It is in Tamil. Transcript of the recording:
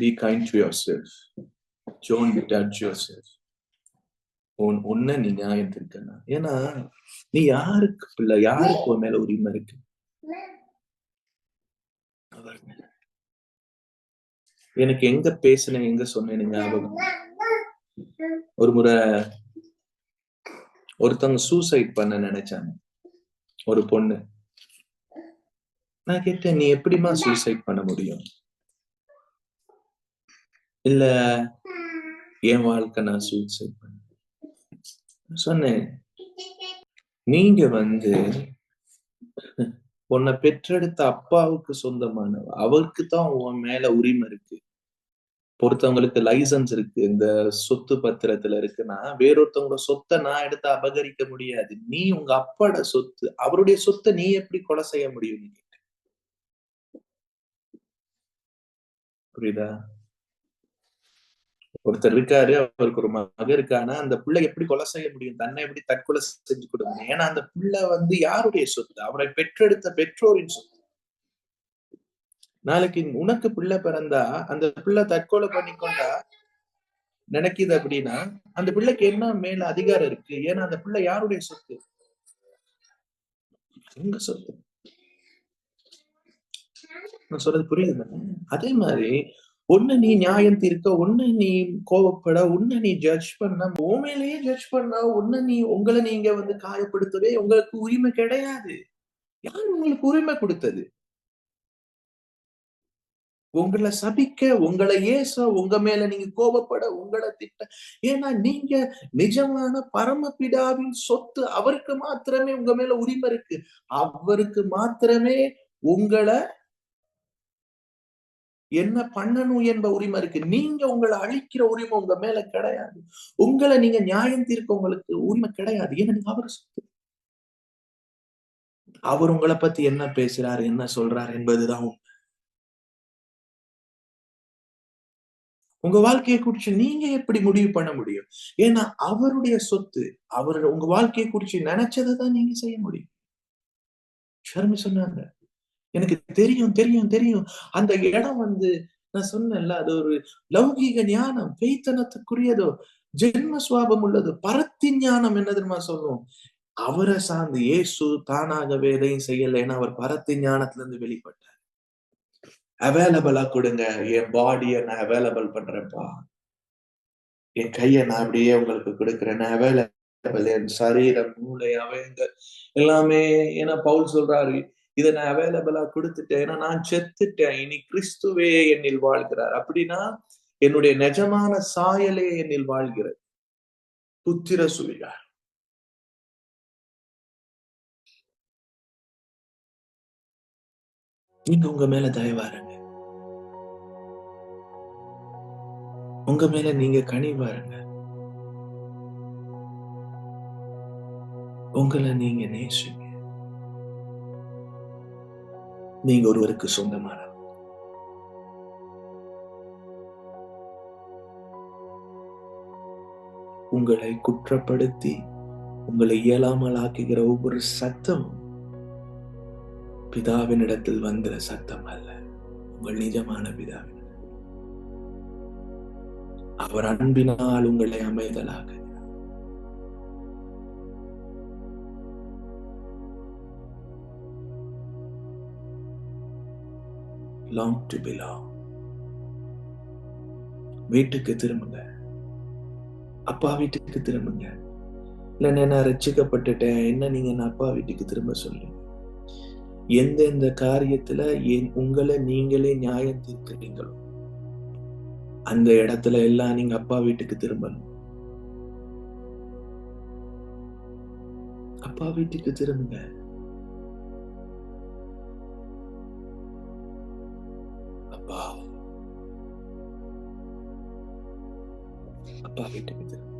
B kind to yourself ஜோன் ஜட்ஜ் யுவர் செல்ஃப் உன் உன்னை நீ நியாயம் இருக்கணும் ஏன்னா நீ யாருக்கு பிள்ளை? யாருக்கு உன் மேல உரிமை இருக்கு? அவர் எனக்கு எங்க பேசினேன் எங்க சொன்னேன்னு ஞாபகம் ஒரு முறை ஒருத்தவங்க சூசைட் பண்ண நினைச்சாங்க. ஒரு பொண்ணு. நான் கேட்டேன் நீ எப்படிம்மா சூசைட் பண்ண முடியும்? இல்ல. என் வாழ்க்கை நான் சூசைட் பண்ண சொன்னேன். நீங்க வந்து உன்னை பெற்றெடுத்த அப்பாவுக்கு சொந்தமானவ. அவருக்கு தான் உன் மேல உரிமை இருக்கு. ஒருத்தவங்களுக்கு லைசன்ஸ் இருக்கு. இந்த சொத்து பத்திரத்துல இருக்குன்னா வேறொருத்தவங்களோட சொத்தை நான் எடுத்து அபகரிக்க முடியாது. நீ உங்க அப்பாட சொத்து அவருடைய சொத்தை நீ எப்படி கொலை செய்ய முடியும்? புரியுதா? ஒருத்தர் இருக்காரு அவருக்கு ஒரு மக இருக்கானா அந்த பிள்ளை எப்படி கொலை செய்ய முடியும்? தன்னை எப்படி தற்கொலை செஞ்சு கொடுங்க ஏன்னா அந்த பிள்ளை வந்து யாருடைய சொத்து? அவரை பெற்றெடுத்த பெற்றோரின் சொத்து. நாளைக்கு உனக்கு பிள்ளை பிறந்தா அந்த பிள்ளை தற்கொலை பண்ணிக்கொண்டா நினைக்குது அப்படின்னா அந்த பிள்ளைக்கு என்ன மேல அதிகாரம் இருக்கு? ஏன்னா அந்த பிள்ளை யாருடைய சொத்து? உங்க சொத்து. நான் சொல்றது புரியுது அதே மாதிரி ஒண்ணு நீ நியாயம் தீர்க்க ஒண்ணு நீ கோவப்பட ஒண்ணு நீ ஜட்ஜ் பண்ண உண்மையிலேயே ஜட்ஜ் பண்ண ஒண்ணு நீ உங்களை நீங்க வந்து காயப்படுத்தவே உங்களுக்கு உரிமை கிடையாது. யார் உங்களுக்கு உரிமை கொடுத்தது? உங்களை சபிக்க உங்களை ஏச உங்க மேல நீங்க கோபப்பட உங்களை திட்ட. ஏன்னா நீங்க நிஜமான பரமபிதாவின் சொத்து அவருக்கு மாத்திரமே உங்க மேல உரிமை இருக்கு. அவருக்கு மாத்திரமே உங்களை என்ன பண்ணணும் என்ப உரிமை இருக்கு. நீங்க உங்களை அழிக்கிற உரிமை உங்க மேல கிடையாது. உங்களை நீங்க நியாயம் தீர்க்க உங்களுக்கு உரிமை கிடையாது. ஏன்னா நீங்க அவர் சொத்து. அவர் உங்களை பத்தி என்ன பேசுறாரு என்ன சொல்றாரு என்பதுதான் உங்க வாழ்க்கையை குறிச்சு நீங்க எப்படி முடிவு பண்ண முடியும்? ஏன்னா அவருடைய சொத்து அவர் உங்க வாழ்க்கையை குறிச்சு நினைச்சதை தான் நீங்க செய்ய முடியும். ஷர்மி சொன்னாங்க எனக்கு தெரியும் தெரியும் தெரியும். அந்த இடம் வந்து நான் சொன்னேன்ல அது ஒரு லௌகீக ஞானம் பெய்த்தனத்துக்குரியதோ ஜென்ம சுவாபம் உள்ளது பரத்தி ஞானம் என்ன தெரியுமா சொல்லும்? அவரை சார்ந்து இயேசு தானாகவே எதையும் செய்யல ஏன்னா அவர் பரத்தி ஞானத்துல இருந்து வெளிப்பட்டார் அவைலபிளா கொடுங்க என் பாடிய நான் அவைலபிள் பண்றேன்ப்பா. என் கைய நான் அப்படியே உங்களுக்கு கொடுக்குறேன். நான் அவைலபிள் என் சரீரம் மூளை அவயங்க எல்லாமே ஏன்னா பவுல் சொல்றாரு இதை நான் அவைலபிளா கொடுத்துட்டேன். ஏன்னா நான் செத்துட்டேன். இனி கிறிஸ்துவே என்னில் வாழ்கிறார். அப்படின்னா என்னுடைய நிஜமான சாயலே என்னில் வாழ்கிறது. புத்திர சுவிகார். நீங்க உங்க மேல தயவாருங்க உங்க மேல நீங்க கனிவாருங்க உங்களை நீங்க நேசிங்க. நீங்க ஒருவருக்கு சொந்தமான உங்களை குற்றப்படுத்தி உங்களை இயலாமல் ஆக்குகிற ஒவ்வொரு சத்தம் பிதாவினிடத்தில் வந்த சத்தம் அல்ல. உங்கள் நிஜமான பிதாவின் அவர் அன்பினால் உங்களை அமைதலாக லாங் டு பிலாங் வீட்டுக்கு திரும்புங்க. அப்பா வீட்டுக்கு திரும்புங்க. இல்லைன்னா நான் ரசிக்கப்பட்டுட்டேன். என்ன நீங்க நான் அப்பா வீட்டுக்கு திரும்ப சொல்லுங்க. எந்தெந்த காரியத்துல உங்களை நீங்களே நியாயம் தீர்க்கிறீங்களோ அந்த இடத்துல எல்லாம் நீங்க அப்பா வீட்டுக்கு திரும்பணும். அப்பா வீட்டுக்கு திரும்புங்க. அப்பா அப்பா வீட்டுக்கு திரும்ப